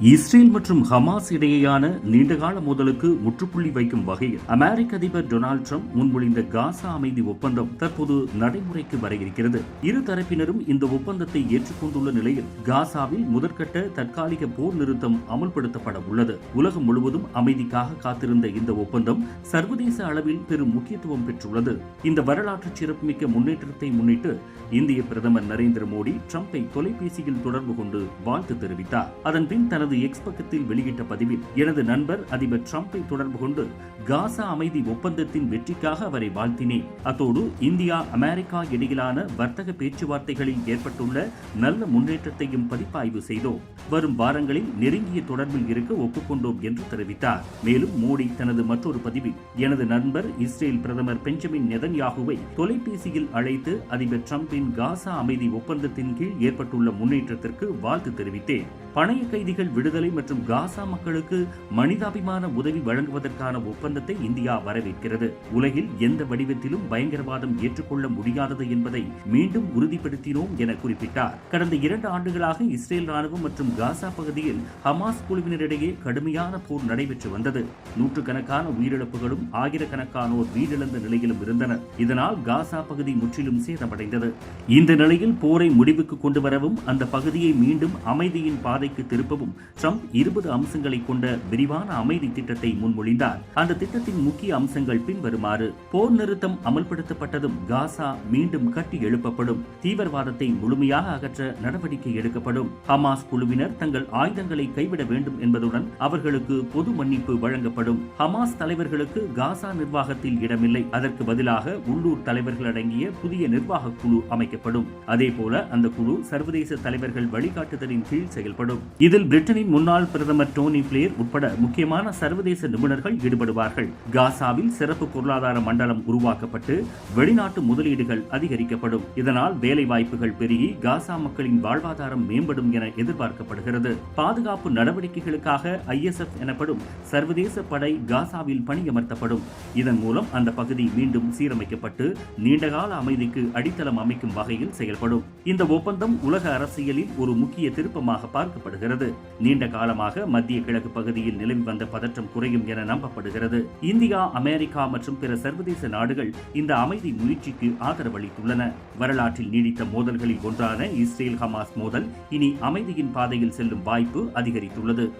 Israel மற்றும் Hamas இடையேயான நீண்டகால மோதலுக்கு முற்றுப்புள்ளி வைக்கும் வகையில் அமெரிக்க அதிபர் டொனால்டு ட்ரம்ப் முன்மொழிந்த காசா அமைதி ஒப்பந்தம் தற்போது நடைமுறைக்கு வர இருக்கிறது. இரு தரப்பினரும் இந்த ஒப்பந்தத்தை ஏற்றுக்கொண்டுள்ள நிலையில் காசாவில் முதற்கட்ட தற்காலிக போர் நிறுத்தம் அமல்படுத்தப்பட உள்ளது. உலகம் முழுவதும் அமைதிக்காக காத்திருந்த இந்த ஒப்பந்தம் சர்வதேச அளவில் பெரும் முக்கியத்துவம் பெற்றுள்ளது. இந்த வரலாற்று சிறப்புமிக்க முன்னேற்றத்தை முன்னிட்டு இந்திய பிரதமர் நரேந்திர மோடி ட்ரம்பை தொலைபேசியில் தொடர்பு கொண்டு வாழ்த்து தெரிவித்தார். அதன் பின் தனது எக்ஸ் பக்கத்தில் வெளியிட்ட பதிவில் எனது நண்பர் அதிபர் டிரம்பை தொடர்பு கொண்டு காசா அமைதி ஒப்பந்தத்தின் வெற்றிக்காக அவரை வாழ்த்தினேன். அத்தோடு இந்தியா அமெரிக்கா இடையிலான வர்த்தக பேச்சுவார்த்தைகளில் ஏற்பட்டுள்ள நல்ல முன்னேற்றத்தையும் பதிப்பாய்வு செய்தோம். வரும் வாரங்களில் நெருங்கிய தொடர்பில் இருக்க ஒப்புக்கொண்டோம் என்று தெரிவித்தார். மேலும் மோடி தனது மற்றொரு பதிவில் எனது நண்பர் இஸ்ரேல் பிரதமர் பெஞ்சமின் நெதன்யாகுவை தொலைபேசியில் அழைத்து அதிபர் டிரம்பின் காசா அமைதி ஒப்பந்தத்தின் கீழ் ஏற்பட்டுள்ள முன்னேற்றத்திற்கு வாழ்த்து தெரிவித்தேன். பணைய கைதிகள் விடுதலை மற்றும் காசா மக்களுக்கு மனிதாபிமான உதவி வழங்குவதற்கான ஒப்பந்தத்தை இந்தியா வரவேற்கிறது. உலகில் எந்த வடிவத்திலும் பயங்கரவாதம் ஏற்றுக்கொள்ள முடியாதது என்பதை மீண்டும் உறுதிப்படுத்தினோம் என குறிப்பிட்டார். கடந்த இரண்டு ஆண்டுகளாக இஸ்ரேல் ராணுவம் மற்றும் காசா பகுதியில் ஹமாஸ் குழுவினரிடையே கடுமையான போர் நடைபெற்று வந்தது. நூற்றுக்கணக்கான உயிரிழப்புகளும் ஆயிரக்கணக்கானோர் வீடிழந்த நிலையிலும் இருந்தனர் இதனால் காசா பகுதி முற்றிலும் சேதமடைந்தது. இந்த நிலையில் போரை முடிவுக்கு கொண்டு வரவும் அந்த பகுதியை மீண்டும் அமைதியின் பாதைக்கு திருப்பவும் ட்ரம்ப் இருபது அம்சங்களை கொண்ட விரிவான அமைதி திட்டத்தை முன்மொழிந்தார். அந்த திட்டத்தின் முக்கிய அம்சங்கள் பின்வருமாறு போர் நிறுத்தம் அமல்படுத்தப்பட்டதும் காசா மீண்டும் கட்டி எழுப்பப்படும். தீவிரவாதத்தை முழுமையாக அகற்ற நடவடிக்கை எடுக்கப்படும். ஹமாஸ் குழுவினர் தங்கள் ஆயுதங்களை கைவிட வேண்டும் என்பதுடன் அவர்களுக்கு பொது மன்னிப்பு வழங்கப்படும். ஹமாஸ் தலைவர்களுக்கு காசா நிர்வாகத்தில் இடமில்லை. அதற்கு பதிலாக உள்ளூர் தலைவர்கள் அடங்கிய புதிய நிர்வாக குழு அமைக்கப்படும். அதேபோல அந்த குழு சர்வதேச தலைவர்கள் வழிகாட்டுதலின் கீழ் செயல்படும். இதில் பிரிட்டனின் முன்னாள் பிரதமர் டோனி பிளேர் உட்பட முக்கியமான சர்வதேச நிபுணர்கள் ஈடுபடுவார்கள். காசாவில் சிறப்பு பொருளாதார மண்டலம் உருவாக்கப்பட்டு வெளிநாட்டு முதலீடுகள் அதிகரிக்கப்படும். இதனால் வேலை வாய்ப்புகள் பெருகி காசா மக்களின் வாழ்வாதாரம் மேம்படும் என எதிர்பார்க்கப்படுகிறது. பாதுகாப்பு நடவடிக்கைகளுக்காக ஐஎஸ்எஃப் எனப்படும் சர்வதேச படை காசாவில் பணியமர்த்தப்படும். இதன் மூலம் அந்த பகுதி மீண்டும் சீரமைக்கப்பட்டு நீண்டகால அமைதிக்கு அடித்தளம் அமைக்கும் வகையில் செயல்படும். இந்த ஒப்பந்தம் உலக அரசியலில் ஒரு முக்கிய திருப்பமாக பார்க்கப்படுகிறது. நீண்ட காலமாக மத்திய கிழக்கு பகுதியில் நிலவி வந்த பதற்றம் குறையும் என நம்பப்படுகிறது. இந்தியா அமெரிக்கா மற்றும் பிற சர்வதேச நாடுகள் இந்த அமைதி முயற்சிக்கு ஆதரவளித்துள்ளன. வரலாற்றில் நீடித்த மோதல்களில் ஒன்றான இஸ்ரேல் ஹமாஸ் மோதல் இனி அமைதியின் பாதையில் செல்லும் வாய்ப்பு அதிகரித்துள்ளது.